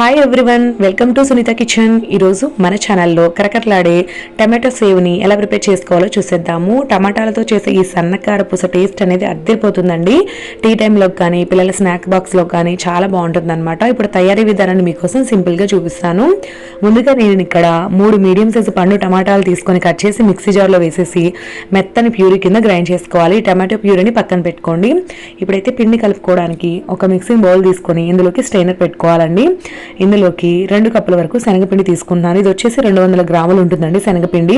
Hi everyone welcome to Sunitha kitchen ఈరోజు మన ఛానల్లో కరకట్లాడే టమాటో సేవ్ని ఎలా ప్రిపేర్ చేసుకోవాలో చూసేద్దాము. టమాటాలతో చేసే ఈ సన్నకార పూస టేస్ట్ అనేది అద్దరిపోతుందండి. టీ టైంలోకి కానీ పిల్లల స్నాక్ బాక్స్లో కానీ చాలా బాగుంటుంది అనమాట ఇప్పుడు తయారీ విధానాన్ని మీకోసం సింపుల్గా చూపిస్తాను. ముందుగా నేను ఇక్కడ మూడు మీడియం సైజు పండు టమాటాలు తీసుకొని కట్ చేసి మిక్సీ జార్లో వేసేసి మెత్తని ప్యూరీ కింద గ్రైండ్ చేసుకోవాలి. టమాటో ప్యూరీని పక్కన పెట్టుకోండి. ఇప్పుడైతే పిండి కలుపుకోవడానికి ఒక మిక్సింగ్ బౌల్ తీసుకొని ఇందులోకి స్ట్రైనర్ పెట్టుకోవాలండి. ఇందులోకి రెండు కప్పుల వరకు శనగపిండి తీసుకుంటున్నాను. ఇది వచ్చేసి రెండు వందల గ్రాములు ఉంటుందండి శనగపిండి.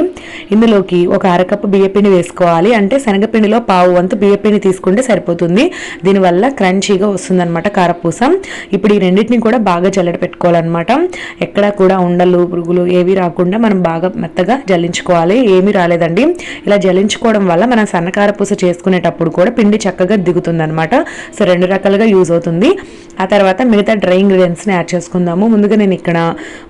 ఇందులోకి ఒక అరకప్పు బియ్యపిండి వేసుకోవాలి. అంటే శనగపిండిలో పావు వంతు బియ్యపిండి తీసుకుంటే సరిపోతుంది. దీనివల్ల క్రంచీగా వస్తుందన్నమాట కారపూస. ఇప్పుడు ఈ రెండింటిని కూడా బాగా జల్లడి పెట్టుకోవాలన్నమాట. ఎక్కడా కూడా ఉండలు పురుగులు ఏవి రాకుండా మనం బాగా మెత్తగా జల్లించుకోవాలి. ఏమీ రాలేదండి. ఇలా జల్లించుకోవడం వల్ల మనం సన్నకార పూస చేసుకునేటప్పుడు కూడా పిండి చక్కగా దిగుతుంది అనమాట సో రెండు రకాలుగా యూజ్ అవుతుంది. ఆ తర్వాత మిగతా డ్రై ఇంగ్రీడియంట్స్ని యాడ్ చేసుకుందాము ముందుగా నేను ఇక్కడ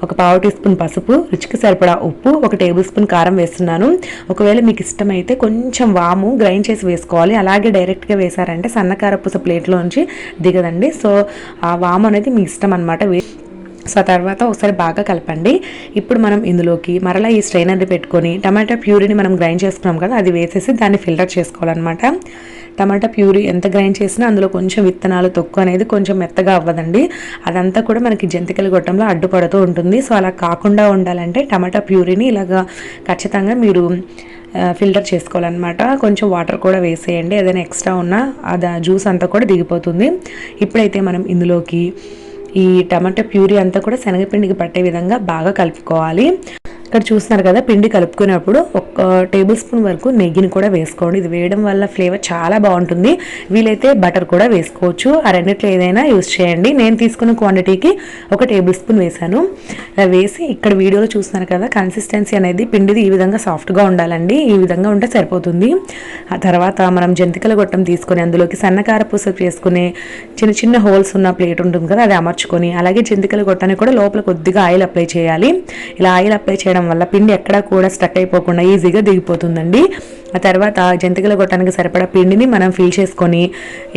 ఒక పావు టీ స్పూన్ పసుపు రుచికి సరిపడా ఉప్పు ఒక టేబుల్ స్పూన్ కారం వేస్తున్నాను. ఒకవేళ మీకు ఇష్టమైతే కొంచెం వాము గ్రైండ్ చేసి వేసుకోవాలి. అలాగే డైరెక్ట్గా వేసారంటే సన్నకార పూస ప్లేట్లోంచి దిగదండి. సో ఆ వాము అనేది మీ ఇష్టం అనమాట సో ఆ తర్వాత ఒకసారి బాగా కలపండి. ఇప్పుడు మనం ఇందులోకి మరలా ఈ స్ట్రైనర్ని పెట్టుకొని టమాటా ప్యూరీని మనం గ్రైండ్ చేసుకున్నాం కదా అది వేసేసి దాన్ని ఫిల్టర్ చేసుకోవాలన్నమాట. టమాటా ప్యూరీ ఎంత గ్రైండ్ చేసినా అందులో కొంచెం విత్తనాలు తొక్కు అనేది కొంచెం మెత్తగా అవ్వదండి. అదంతా కూడా మనకి జంతికల గొట్టంలో అడ్డుపడుతూ ఉంటుంది. సో అలా కాకుండా ఉండాలంటే టమాటా ప్యూరీని ఇలాగా ఖచ్చితంగా మీరు ఫిల్టర్ చేసుకోవాలన్నమాట. కొంచెం వాటర్ కూడా వేసేయండి. ఏదైనా ఎక్స్ట్రా ఉన్నా అది జ్యూస్ అంతా కూడా దిగిపోతుంది. ఇప్పుడైతే మనం ఇందులోకి ఈ టమాటా ప్యూరీ అంతా కూడా శనగపిండికి పట్టే విధంగా బాగా కలుపుకోవాలి. ఇక్కడ చూస్తున్నారు కదా పిండి కలుపుకునేప్పుడు ఒక టేబుల్ స్పూన్ వరకు నెయ్యిని కూడా వేసుకోండి. ఇది వేయడం వల్ల ఫ్లేవర్ చాలా బాగుంటుంది. వీలైతే బటర్ కూడా వేసుకోవచ్చు. ఆ రెండిట్లో ఏదైనా యూస్ చేయండి. నేను తీసుకున్న క్వాంటిటీకి ఒక టేబుల్ స్పూన్ వేసాను వేసి ఇక్కడ వీడియోలో చూస్తున్నారు కదా కన్సిస్టెన్సీ అనేది పిండిది ఈ విధంగా సాఫ్ట్గా ఉండాలండి. ఈ విధంగా ఉంటే సరిపోతుంది. ఆ తర్వాత మనం జంతికల గొట్టం తీసుకొని అందులోకి సన్నకార పూస చేసుకునే చిన్న చిన్న హోల్స్ ఉన్న ప్లేట్ ఉంటుంది కదా అది అమర్చుకొని అలాగే జంతికల గొట్టాన్ని కూడా లోపల కొద్దిగా ఆయిల్ అప్లై చేయాలి. ఇలా ఆయిల్ అప్లై చేయడం వల్ల పిండి ఎక్కడా కూడా స్టక్ అయిపోకుండా ఈజీగా దిగిపోతుందండి. ఆ తర్వాత జంతికల గొట్టానికి సరిపడా పిండిని మనం ఫిల్ చేసుకొని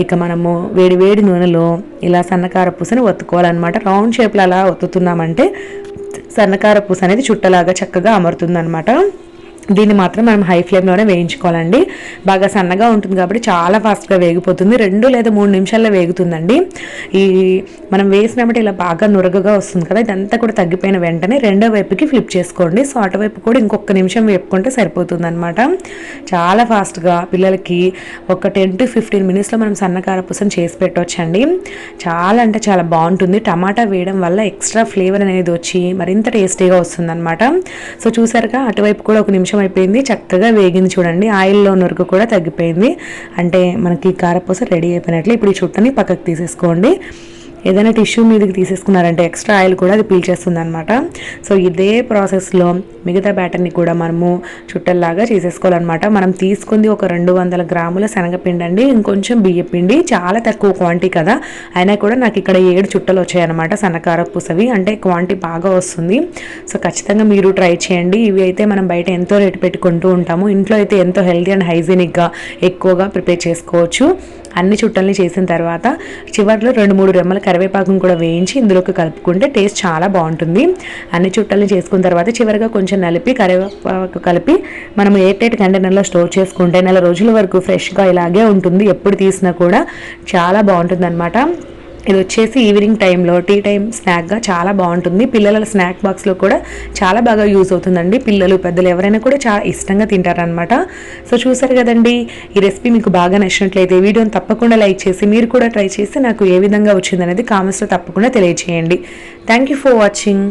ఇక మనము వేడి వేడి నూనెలో ఇలా సన్నకార పూసని ఒత్తుకోవాలన్నమాట. రౌండ్ షేప్లో అలా ఒత్తుతున్నామంటే సన్నకార పూస అనేది చుట్టలాగా చక్కగా అమరుతుందన్నమాట. దీన్ని మాత్రం మనం హై ఫ్లేమ్లోనే వేయించుకోవాలండి. బాగా సన్నగా ఉంటుంది కాబట్టి చాలా ఫాస్ట్గా వేగిపోతుంది. రెండు లేదా మూడు నిమిషాల్లో వేగుతుందండి. ఈ మనం వేసినప్పుడు ఇలా బాగా నురగగా వస్తుంది కదా ఇదంతా కూడా తగ్గిపోయిన వెంటనే రెండో వైపుకి ఫ్లిప్ చేసుకోండి. సో అటువైపు కూడా ఇంకొక నిమిషం వేపుకుంటే సరిపోతుంది అనమాట చాలా ఫాస్ట్గా పిల్లలకి ఒక టెన్ టు ఫిఫ్టీన్ మినిట్స్లో మనం సన్నకార పూసం చేసి పెట్టవచ్చండి చాలా అంటే చాలా బాగుంటుంది. టమాటా వేయడం వల్ల ఎక్స్ట్రా ఫ్లేవర్ అనేది వచ్చి మరింత టేస్టీగా వస్తుందన్నమాట. సో చూసారుగా అటువైపు కూడా ఒక నిమిషం నిమిషం అయిపోయింది చక్కగా వేగింది చూడండి. ఆయిల్లో నురుగు కూడా తగ్గిపోయింది. అంటే మనకి కారపూస రెడీ అయిపోయినట్లు. ఇప్పుడు ఈ చుట్టని పక్కకు తీసేసుకోండి. ఏదైనా టిష్యూ మీదకి తీసేసుకున్నారంటే ఎక్స్ట్రా ఆయిల్ కూడా అది పీల్చేస్తుంది అనమాట సో ఇదే ప్రాసెస్లో మిగతా బ్యాటర్ని కూడా మనము చుట్టల్లాగా చేసేసుకోవాలన్నమాట. మనం తీసుకుంది ఒక రెండు వందల గ్రాముల శనగపిండి అండి. ఇంకొంచెం బియ్యపిండి చాలా తక్కువ క్వాంటిటీ కదా. అయినా కూడా నాకు ఇక్కడ ఏడు చుట్టలు వచ్చాయన్నమాట సన్నకార పూసవి. అంటే క్వాంటిటీ బాగా వస్తుంది. సో ఖచ్చితంగా మీరు ట్రై చేయండి. ఇవి అయితే మనం బయట ఎంతో రేటు పెట్టుకుంటూ ఉంటాము. ఇంట్లో అయితే ఎంతో హెల్తీ అండ్ హైజీనిక్గా ఎక్కువగా ప్రిపేర్ చేసుకోవచ్చు. అన్ని చుట్టల్ని చేసిన తర్వాత చివరిలో రెండు మూడు రెమ్మల కరివేపాకును కూడా వేయించి ఇందులోకి కలుపుకుంటే టేస్ట్ చాలా బాగుంటుంది. అన్ని చుట్టల్ని చేసుకున్న తర్వాత చివరిగా కొంచెం నలిపి కరివేపాకు కలిపి మనం ఎయిర్ టైట్ కంటైనర్లో స్టోర్ చేసుకుంటే నెల రోజుల వరకు ఫ్రెష్గా ఇలాగే ఉంటుంది. ఎప్పుడు తీసినా కూడా చాలా బాగుంటుంది అనమాట ఇది వచ్చేసి ఈవినింగ్ టైంలో టీ టైం స్నాక్గా చాలా బాగుంటుంది. పిల్లల స్నాక్ బాక్స్లో కూడా చాలా బాగా యూజ్ అవుతుందండి. పిల్లలు పెద్దలు ఎవరైనా కూడా చాలా ఇష్టంగా తింటారనమాట సో చూసారు కదండి ఈ రెసిపీ మీకు బాగా నచ్చినట్లయితే వీడియోని తప్పకుండా లైక్ చేసి మీరు కూడా ట్రై చేసి నాకు ఏ విధంగా వచ్చిందనేది కామెంట్స్లో తప్పకుండా తెలియజేయండి థ్యాంక్ యూ ఫర్ వాచింగ్.